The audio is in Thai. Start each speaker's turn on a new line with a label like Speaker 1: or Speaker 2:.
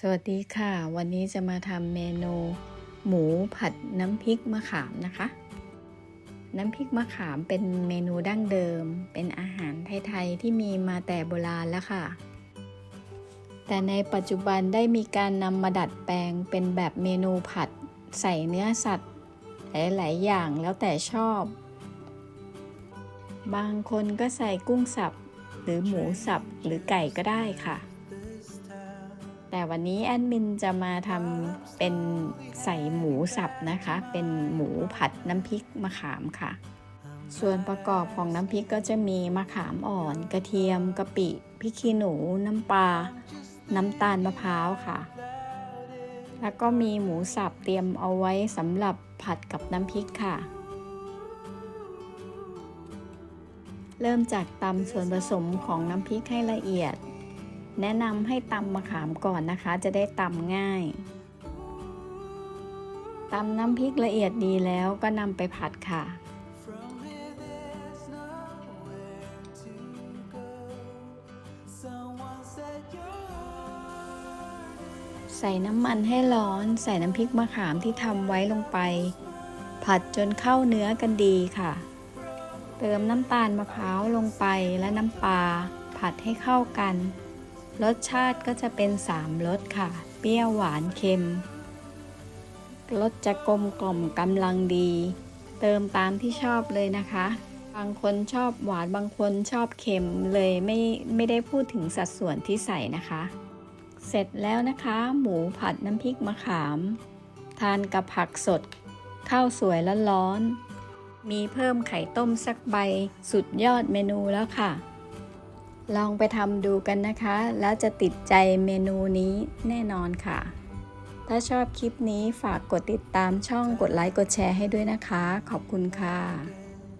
Speaker 1: สวัสดีค่ะ วันนี้จะมาทำเมนูหมูผัดน้ำพริกมะขามนะคะ น้ำพริกมะขามเป็นเมนูดั้งเดิม เป็นอาหารไทยๆที่มีมาแต่โบราณแล้วค่ะ แต่ในปัจจุบันได้มีการนำมาดัดแปลงเป็นแบบเมนูผัดใส่เนื้อสัตว์หลายๆอย่างแล้วแต่ชอบ บางคนก็ใส่กุ้งสับ หรือหมูสับหรือไก่ก็ได้ค่ะ แต่วันนี้แอดมินจะมาทำเป็นใส่หมูสับนะคะ เป็นหมูผัดน้ำพริกมะขามค่ะ ส่วนประกอบของน้ำพริกก็จะมีมะขามอ่อน กระเทียมกะปิพริกขี้หนู น้ำปลา น้ำตาลมะพร้าวค่ะ แล้วก็มีหมูสับเตรียมเอาไว้สำหรับผัดกับน้ำพริกค่ะ เริ่มจากตำส่วนผสมของน้ำพริกให้ละเอียด แนะนำให้ตำมะขามก่อนนะคะ จะได้ตำง่ายตำน้ำพริกละเอียดดีแล้วก็นำไปผัดค่ะ ใส่น้ำมันให้ร้อน ใส่น้ำพริกมะขามที่ทำไว้ลงไป ผัดจนเข้าเนื้อกันดีค่ะ เติมน้ำตาลมะพร้าวลงไปและน้ำปลาผัดให้เข้ากัน รสชาติก็จะเป็นสามรสค่ะ เปรี้ยวหวานเค็ม รสจะกลมกล่อมกำลังดี เติมตามที่ชอบเลยนะคะ บางคนชอบหวานบางคนชอบเค็มเลยไม่ไม่ได้พูดถึงสัดส่วนที่ใส่นะคะ เสร็จแล้วนะคะ หมูผัดน้ำพริกมะขาม ทานกับผักสด ข้าวสวยและร้อนๆมีเพิ่มไข่ต้มสักใบสุดยอดเมนูแล้วค่ะ ลองไปทำดูกันนะคะ แล้วจะติดใจเมนูนี้แน่นอนค่ะ ถ้าชอบคลิปนี้ฝากกดติดตามช่องกดไลค์กดแชร์ให้ด้วยนะคะ ขอบคุณค่ะ